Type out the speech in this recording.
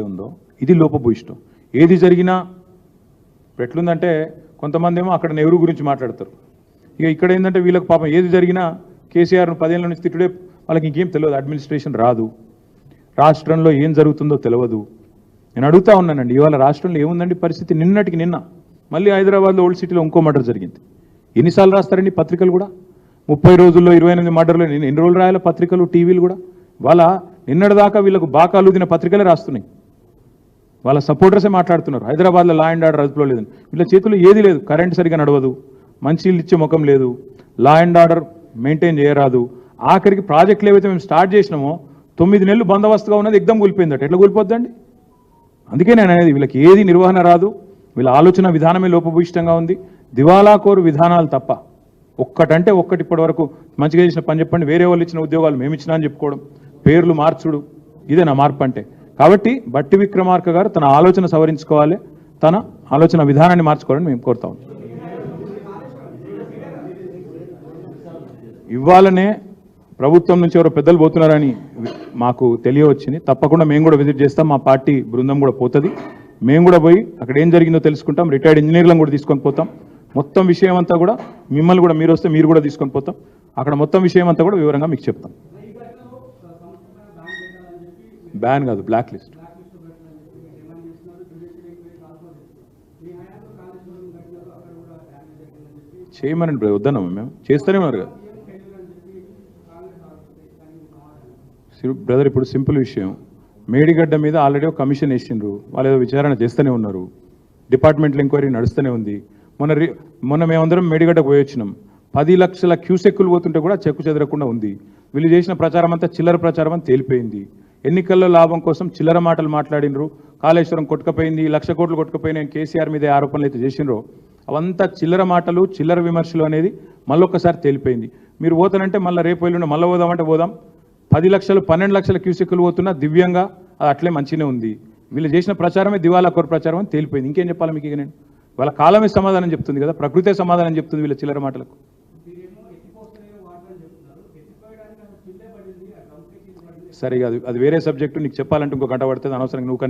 ఏదైతే ఉందో ఇది లోపభూయిష్టం. ఏది జరిగినా ఎట్లుందంటే కొంతమంది ఏమో అక్కడ నెహ్రూ గురించి మాట్లాడతారు. ఇక ఇక్కడ ఏంటంటే వీళ్ళకి పాపం ఏది జరిగినా కేసీఆర్ను పదేళ్ళ నుంచి తిట్టుడే వాళ్ళకి ఇంకేం తెలియదు అడ్మినిస్ట్రేషన్ రాదు. రాష్ట్రంలో ఏం జరుగుతుందో తెలియదు. నేను అడుగుతా ఉన్నానండి ఇవాళ రాష్ట్రంలో ఏముందండి పరిస్థితి? నిన్నటికి నిన్న మళ్ళీ హైదరాబాద్లో ఓల్డ్ సిటీలో ఇంకో మర్డర్ జరిగింది. ఎన్నిసార్లు రాస్తారండి పత్రికలు కూడా? ముప్పై రోజుల్లో ఇరవై ఎనిమిది మర్డర్లు ఎన్ని రోజులు రాయాలి పత్రికలు టీవీలు కూడా? వాళ్ళ నిన్నటిదాకా వీళ్ళకు బాకాలు దిన పత్రికలే రాస్తున్నాయి. వాళ్ళ సపోర్టర్సే మాట్లాడుతున్నారు. హైదరాబాద్లో లా అండ్ ఆర్డర్ అదుపులో లేదని. వీళ్ళ చేతుల్లో ఏది లేదు. కరెంట్ సరిగా నడవదు. మంచినీళ్ళు ఇచ్చే ముఖం లేదు. లా అండ్ ఆర్డర్ మెయింటైన్ చేయరాదు. ఆఖరికి ప్రాజెక్టులు ఏవైతే మేము స్టార్ట్ చేసినామో తొమ్మిది నెలలు బందోబస్తుగా ఉన్నది ఎగ్దం కూలిపోయిందట. ఎట్లా కూలిపోద్దండి? అందుకే నేను అనేది వీళ్ళకి ఏది నిర్వహణ రాదు. వీళ్ళ ఆలోచన విధానమే లోపభూయిష్టంగా ఉంది. దివాలాకోరు విధానాలు తప్ప ఒక్కటంటే ఒక్కటి ఇప్పటి వరకు మంచిగా చేసిన పని చెప్పండి. వేరే వాళ్ళు ఇచ్చిన ఉద్యోగాలు మేము ఇచ్చినా అని చెప్పుకోవడం. పేర్లు మార్చుడు. ఇదే నా మార్పు అంటే. కాబట్టి బట్టి విక్రమార్క గారు తన ఆలోచన సవరించుకోవాలి. తన ఆలోచన విధానాన్ని మార్చుకోవాలని మేము కోరుతాం ఇవ్వాలనే ప్రభుత్వం నుంచి ఎవరో పెద్దలు పోతున్నారని మాకు తెలియవచ్చింది. తప్పకుండా మేము కూడా విజిట్ చేస్తాం. మా పార్టీ బృందం కూడా పోతుంది. మేము కూడా పోయి అక్కడ ఏం జరిగిందో తెలుసుకుంటాం. రిటైర్డ్ ఇంజనీర్లను కూడా తీసుకొని పోతాం. మొత్తం విషయం అంతా కూడా మిమ్మల్ని కూడా మీరు వస్తే మీరు కూడా తీసుకొని పోతాం. అక్కడ మొత్తం విషయం అంతా కూడా వివరంగా మీకు చెప్తాం. బ్యాన్ కాదు బ్లాక్ లిస్ట్ చేయమనండి బ్రదర్ వద్దన్నాము మేము. చేస్తూనే ఉన్నారు కదా. బ్రదర్ ఇప్పుడు సింపుల్ విషయం. మేడిగడ్డ మీద ఆల్రెడీ ఒక కమిషన్ వేసిండ్రు. వాళ్ళు ఏదో విచారణ చేస్తూనే ఉన్నారు. డిపార్ట్మెంట్లో ఎంక్వైరీ నడుస్తూనే ఉంది. మొన్న రి- మొన్న మేమందరం మేడిగడ్డ పోయి వచ్చినాం. పది లక్షల క్యూసెక్కులు పోతుంటే కూడా చెక్కు చెదరకుండా ఉంది. వీళ్ళు చేసిన ప్రచారం అంతా చిల్లర ప్రచారం అని తేలిపోయింది. ఎన్నికల్లో లాభం కోసం చిల్లర మాటలు మాట్లాడినరు. కాళేశ్వరం కొట్టుకపోయింది లక్ష కోట్లు కొట్టుకుపోయిన కేసీఆర్ మీద ఆరోపణలు అయితే చేసిండ్రో అవంతా చిల్లర మాటలు చిల్లర విమర్శలు అనేది మళ్ళొక్కసారి తేలిపోయింది. మీరు పోతానంటే మళ్ళీ రేపు ఎల్లుండి మళ్ళీ పోదామంటే పోదాం. పది లక్షలు పన్నెండు లక్షల క్యూసెక్కులు పోతున్నా దివ్యంగా అది అట్లే మంచిగానే ఉంది. వీళ్ళు చేసిన ప్రచారమే దివాలా కోర ప్రచారం అని తేలిపోయింది. ఇంకేం చెప్పాలి మీకు ఇక నేను? వాళ్ళ కాలమే సమాధానం చెప్తుంది కదా ప్రకృతే సమాధానం చెప్తుంది వీళ్ళ చిల్లర మాటలకు. సరే అది అది వేరే సబ్జెక్టు నీకు చెప్పాలంటే ఇంకో గంట పడుతుంది అనవసరంగా నువ్వు